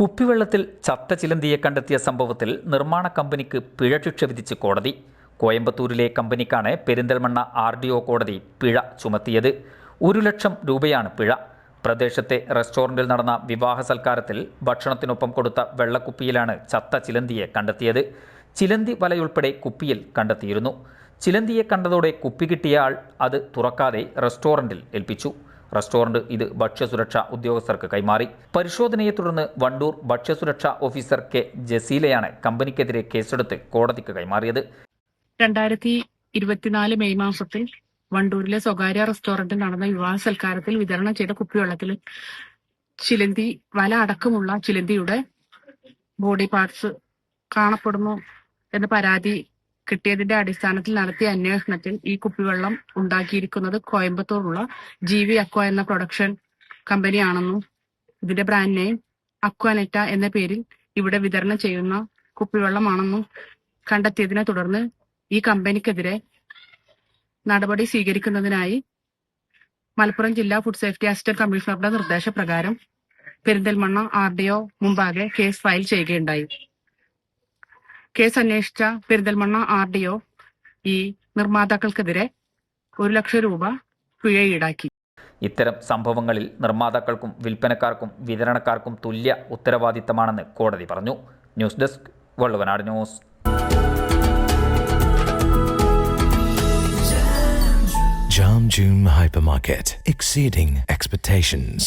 കുപ്പിവെള്ളത്തിൽ ചത്ത ചിലന്തിയെ കണ്ടെത്തിയ സംഭവത്തിൽ നിർമ്മാണ കമ്പനിക്ക് പിഴ ശിക്ഷ വിധിച്ച് കോടതി. കോയമ്പത്തൂരിലെ കമ്പനിക്കാണ് പെരിന്തൽമണ്ണ ആർ ഡി ഒ കോടതി പിഴ ചുമത്തിയത്. ഒരു ലക്ഷം രൂപയാണ് പിഴ. പ്രദേശത്തെ റെസ്റ്റോറന്റിൽ നടന്ന വിവാഹ സൽക്കാരത്തിൽ ഭക്ഷണത്തിനൊപ്പം കൊടുത്ത വെള്ളക്കുപ്പിയിലാണ് ചത്ത ചിലന്തിയെ കണ്ടെത്തിയത്. ചിലന്തി വലയുൾപ്പെടെ കുപ്പിയിൽ കണ്ടെത്തിയിരുന്നു. ചിലന്തിയെ കണ്ടതോടെ കുപ്പി കിട്ടിയ ആൾ അത് തുറക്കാതെ റെസ്റ്റോറന്റിൽ ഏൽപ്പിച്ചു. റെസ്റ്റോറന്റ് ഇത് ഭക്ഷ്യസുരക്ഷാ ഉദ്യോഗസ്ഥർക്ക് കൈമാറി. പരിശോധനയെ തുടർന്ന് വണ്ടൂർ ഭക്ഷ്യസുരക്ഷാ ഓഫീസർ കെ ജസീലയാണ് കമ്പനിക്കെതിരെ കേസെടുത്ത് കോടതിക്ക് കൈമാറിയത്. രണ്ടായിരത്തി ഇരുപത്തിനാല് മെയ് മാസത്തിൽ വണ്ടൂരിലെ സ്വകാര്യ റെസ്റ്റോറന്റിൽ നടന്ന വിവാഹ സൽക്കാരത്തിൽ വിതരണം ചെയ്ത കുപ്പിവെള്ളത്തിൽ ചിലന്തി വല അടക്കമുള്ള ചിലന്തിയുടെ ബോഡി പാർട്സ് കാണപ്പെടുന്നു എന്ന പരാതി കിട്ടിയതിന്റെ അടിസ്ഥാനത്തിൽ നടത്തിയ അന്വേഷണത്തിൽ ഈ കുപ്പിവെള്ളം ഉണ്ടാക്കിയിരിക്കുന്നത് കോയമ്പത്തൂറുള്ള വി അക്വ എന്ന പ്രൊഡക്ഷൻ കമ്പനിയാണെന്നും ഇതിന്റെ ബ്രാൻഡ് നെയിം അക്വാനെറ്റ എന്ന പേരിൽ ഇവിടെ വിതരണം ചെയ്യുന്ന കുപ്പിവെള്ളമാണെന്നും കണ്ടെത്തിയതിനെ തുടർന്ന് ഈ കമ്പനിക്കെതിരെ നടപടി സ്വീകരിക്കുന്നതിനായി മലപ്പുറം ജില്ലാ ഫുഡ് സേഫ്റ്റി അസിസ്റ്റന്റ് കമ്മീഷണറുടെ നിർദ്ദേശപ്രകാരം പെരിന്തൽമണ്ണ ആർ ഡി ഒ മുമ്പാകെ കേസ് ഫയൽ ചെയ്യുകയുണ്ടായി. കേസ് അന്വേഷിച്ച പെരിന്തൽമണ്ണ ആർ ഡി ഒ ഈ നിർമ്മാതാക്കൾക്കെതിരെ ഒരു ലക്ഷം രൂപ പിഴ ഈടാക്കി. ഇത്തരം സംഭവങ്ങളിൽ നിർമ്മാതാക്കൾക്കും വിൽപ്പനക്കാർക്കും വിതരണക്കാർക്കും തുല്യ ഉത്തരവാദിത്തമാണെന്ന് കോടതി പറഞ്ഞു. News desk Valluvanad news. Jam June Hypermarket, exceeding expectations.